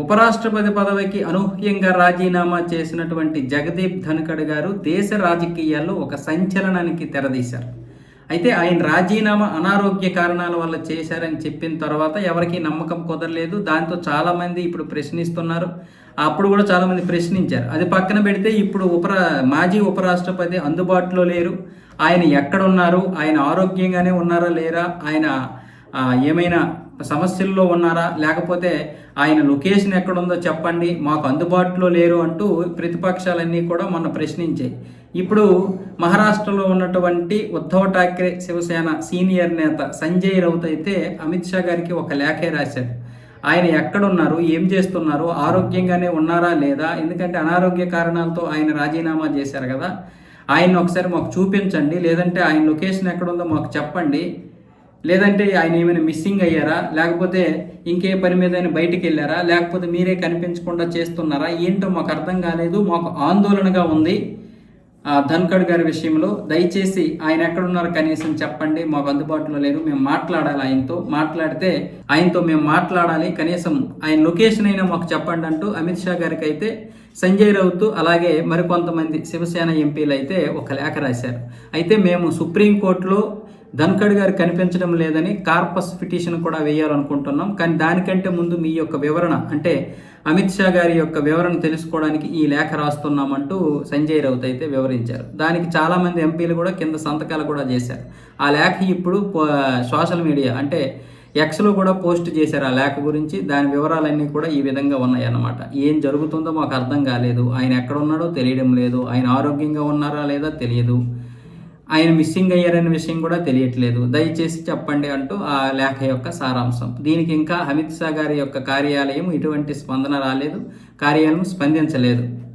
ఉపరాష్ట్రపతి పదవికి అనూహ్యంగా రాజీనామా చేసినటువంటి జగదీప్ ధన్కడ్ గారు దేశ రాజకీయాల్లో ఒక సంచలనానికి తెరదీశారు. అయితే ఆయన రాజీనామా అనారోగ్య కారణాల వల్ల చేశారని చెప్పిన తర్వాత ఎవరికీ నమ్మకం కుదరలేదు. దాంతో చాలామంది ఇప్పుడు ప్రశ్నిస్తున్నారు. అప్పుడు కూడా చాలామంది ప్రశ్నించారు. అది పక్కన పెడితే ఇప్పుడు ఉపరా మాజీ ఉపరాష్ట్రపతి అందుబాటులో లేరు. ఆయన ఎక్కడున్నారు ఆయన ఆరోగ్యంగానే ఉన్నారా? లేరా? ఆయన ఏమైనా సమస్యల్లో ఉన్నారా? లేకపోతే ఆయన లొకేషన్ ఎక్కడుందో చెప్పండి మాకు అందుబాటులో లేరు అంటూ ప్రతిపక్షాలన్నీ కూడా మొన్న ప్రశ్నించాయి. ఇప్పుడు మహారాష్ట్రలో ఉన్నటువంటి ఉద్ధవ్ ఠాక్రే శివసేన సీనియర్ నేత సంజయ్ రౌత్ అయితే అమిత్ షా గారికి ఒక లేఖే రాశారు ఆయన ఎక్కడున్నారు? ఏం చేస్తున్నారు? ఆరోగ్యంగానే ఉన్నారా లేదా? ఎందుకంటే అనారోగ్య కారణాలతో ఆయన రాజీనామా చేశారు కదా. ఆయన ఒకసారి మాకు చూపించండి లేదంటే ఆయన లొకేషన్ ఎక్కడుందో మాకు చెప్పండి. లేదంటే ఆయన ఏమైనా మిస్సింగ్ అయ్యారా? లేకపోతే ఇంకే పని మీద ఆయన బయటికి వెళ్ళారా? లేకపోతే మీరే కనిపించకుండా చేస్తున్నారా? ఏంటో మాకు అర్థం కాలేదు. మాకు ఆందోళనగా ఉంది. ఆ ధన్కడ్ గారి విషయంలో దయచేసి ఆయన ఎక్కడున్నారో కనీసం చెప్పండి. మాకు అందుబాటులో లేరు. మేము మాట్లాడాలి ఆయనతో. మాట్లాడితే ఆయనతో మేము మాట్లాడాలి. కనీసం ఆయన లొకేషన్ అయినా మాకు చెప్పండి అంటూ అమిత్ షా గారికి అయితే సంజయ్ రౌత్ అలాగే మరికొంతమంది శివసేన ఎంపీలు అయితే ఒక లేఖ రాశారు. అయితే మేము సుప్రీంకోర్టులో ధన్కడ్ గారు కనిపించడం లేదని కార్పస్ పిటిషన్ కూడా వేయాలనుకుంటున్నాం. కానీ దానికంటే ముందు మీ యొక్క వివరణ అంటే అమిత్ షా గారి యొక్క వివరణ తెలుసుకోవడానికి ఈ లేఖ రాస్తున్నామంటూ సంజయ్ రౌత్ అయితే వివరించారు. దానికి చాలామంది ఎంపీలు కూడా కింద సంతకాలు కూడా చేశారు. ఆ లేఖ ఇప్పుడు సోషల్ మీడియా అంటే ఎక్స్లో కూడా పోస్ట్ చేశారు ఆ లేఖ గురించి. దాని వివరాలన్నీ కూడా ఈ విధంగా ఉన్నాయి అన్నమాట ఏం జరుగుతుందో మాకు అర్థం కాలేదు. ఆయన ఎక్కడ ఉన్నాడో తెలియడం లేదు. ఆయన ఆరోగ్యంగా ఉన్నారా లేదా తెలియదు. ఆయన మిస్సింగ్ అయ్యారనే విషయం కూడా తెలియట్లేదు. దయచేసి చెప్పండి అంటూ ఆ లేఖ యొక్క సారాంశం. దీనికి ఇంకా అమిత్ షా గారి యొక్క కార్యాలయం ఇటువంటి స్పందన రాలేదు. కార్యాలయం స్పందించలేదు.